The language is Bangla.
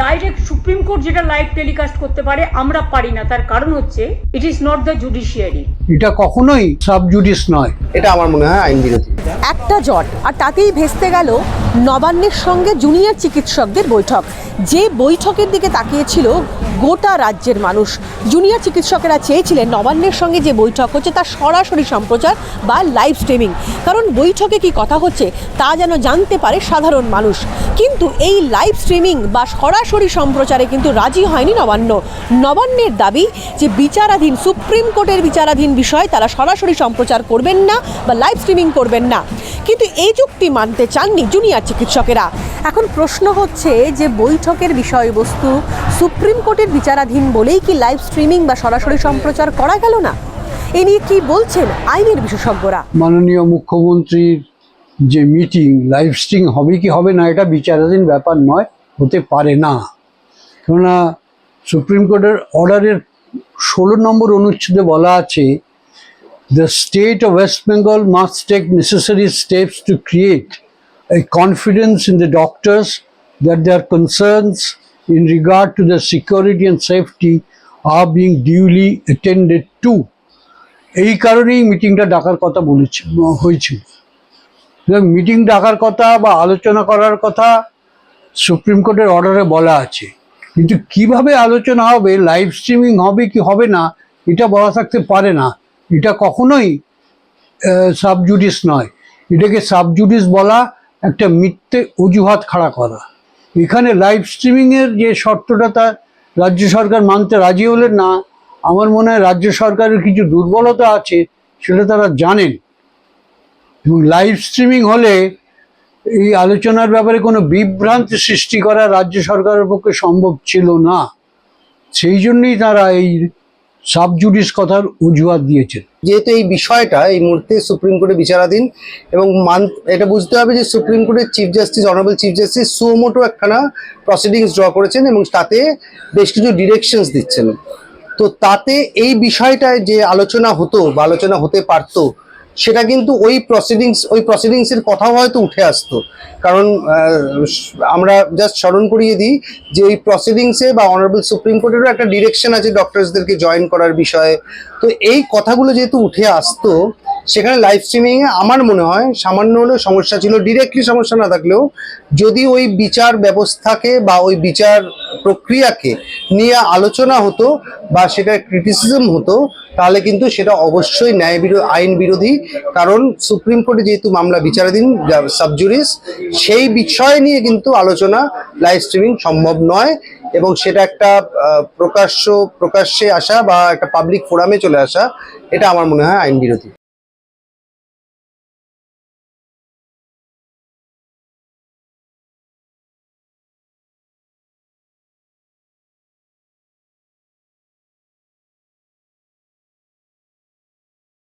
ডাইরেক্ট সুপ্রিম কোর্ট যেটা লাইভ টেলিকাস্ট করতে পারে আমরা পারি না। তার কারণ হচ্ছে it is not the judiciary এটা কখনোই সাব জুডিস নয়। এটা আমার মনে হয় আইন বিরোধী একটা জট আর তাতেই ভেস্তে গেল নবান্নের সঙ্গে জুনিয়র চিকিৎসকদের বৈঠক। যে বৈঠকের দিকে তাকিয়েছিল গোটা রাজ্যের মানুষ। জুনিয়র চিকিৎসকেরা চেয়েছিলেন নবান্নের সঙ্গে যে বৈঠক হচ্ছে তার সরাসরি সম্প্রচার বা লাইভ স্ট্রিমিং কারণ বৈঠকে কি কথা হচ্ছে তা যেন জানতে পারে সাধারণ মানুষ। কিন্তু এই লাইভ স্ট্রিমিং বা সরাসরি সম্প্রচারে কিন্তু রাজি হয়নি নবান্ন। নবান্নের দাবি যে বিচারাধীন সুপ্রিম কোর্টের বিচারাধীন বিষয় তারা সরাসরি সম্প্রচার করবেন না বা লাইভ স্ট্রিমিং করবেন না। কিন্তু এই যুক্তি মানতে চাননি জুনিয়র চিকিৎসকেরা। এখন প্রশ্ন হচ্ছে যে বৈঠকের বিষয়বস্তু সুপ্রিম কোর্টের বিচারাধীন বলেই কি লাইভ স্ট্রিমিং বা সরাসরি সম্প্রচার করা গেল না? এ নিয়ে কি বলছেন আইনের বিশেষজ্ঞরা? মাননীয় মুখ্যমন্ত্রীর যে মিটিং লাইভ স্ট্রিং হবে কি হবে না, এটা বিচারাধীন ব্যাপার নয়, হতে পারে না। কেননা সুপ্রিম কোর্টের অর্ডারের ষোলো নম্বর অনুচ্ছেদে বলা আছে the state of West Bengal must take necessary steps to create a confidence in the doctors that their concerns in regard to their security and safety are being duly attended to. এই কারণেই মিটিংটা ডাকার কথা বলেছে, হয়েছিল। মিটিং ডাকার কথা বা আলোচনা করার কথা সুপ্রিম কোর্টের অর্ডারে বলা আছে। কিন্তু কীভাবে আলোচনা হবে লাইভ স্ট্রিমিং হবে কি হবে না, এটা বলা থাকতে পারে না। এটা কখনোই সাবজুডিস নয়। এটাকে সাবজুডিস বলা একটা মিথ্যে অজুহাত খাড়া করা। এখানে লাইভ স্ট্রিমিংয়ের যে শর্তটা তা রাজ্য সরকার মানতে রাজি হলেন না, আমার মনে হয় রাজ্য সরকারের কিছু দুর্বলতা আছে, সেটা তারা জানেন। এবং লাইভ স্ট্রিমিং হলে এই আলোচনার ব্যাপারে কোনো বিভ্রান্তি সৃষ্টি করা রাজ্য সরকারের পক্ষে সম্ভব ছিল না। সেই জন্যই তারা এই সাবজুডিস কথার অজুহাত দিয়েছেন। যেহেতু এই বিষয়টা এই মুহূর্তে সুপ্রিম কোর্টে বিচারাধীন এবং মান, এটা বুঝতে হবে যে সুপ্রিম কোর্টের chief justice, honourable chief justice suo motu একখানা প্রসিডিংস ড্র করেছেন এবং তাতে বেশ কিছু ডিরেকশনস দিচ্ছেন। তো তাতে এই বিষয়টায় যে আলোচনা হতো বা আলোচনা হতে পারতো সেটা কিন্তু ওই প্রসিডিংস ওই প্রসিডিংসের কথাও হয়তো উঠে আসতো। কারণ আমরা জাস্ট স্মরণ করিয়ে দিই যে ওই প্রসিডিংসে বা অনারেবল সুপ্রিম কোর্টেরও একটা ডিরেকশন আছে ডক্টরসদেরকে জয়েন করার বিষয়ে। তো এই কথাগুলো যেহেতু উঠে আসতো, সেখানে লাইভ স্ট্রিমিংয়ে আমার মনে হয় সামান্য হলেও সমস্যা ছিল। ডিরেক্টলি সমস্যা না থাকলেও যদি ওই বিচার ব্যবস্থাকে বা ওই বিচার প্রক্রিয়াকে নিয়ে আলোচনা হতো বা সেটা ক্রিটিসিজম হতো, তাহলে কিন্তু সেটা অবশ্যই ন্যায় বিরোধী আইন বিরোধী। কারণ সুপ্রিম কোর্টে যেহেতু মামলা বিচারাধীন সাবজুরিস সেই বিষয় নিয়ে কিন্তু আলোচনা লাইভ স্ট্রিমিং সম্ভব নয় এবং সেটা একটা প্রকাশ্য, প্রকাশ্যে আসা বা একটা পাবলিক ফোরামে চলে আসা, এটা আমার মনে হয় আইন বিরোধী।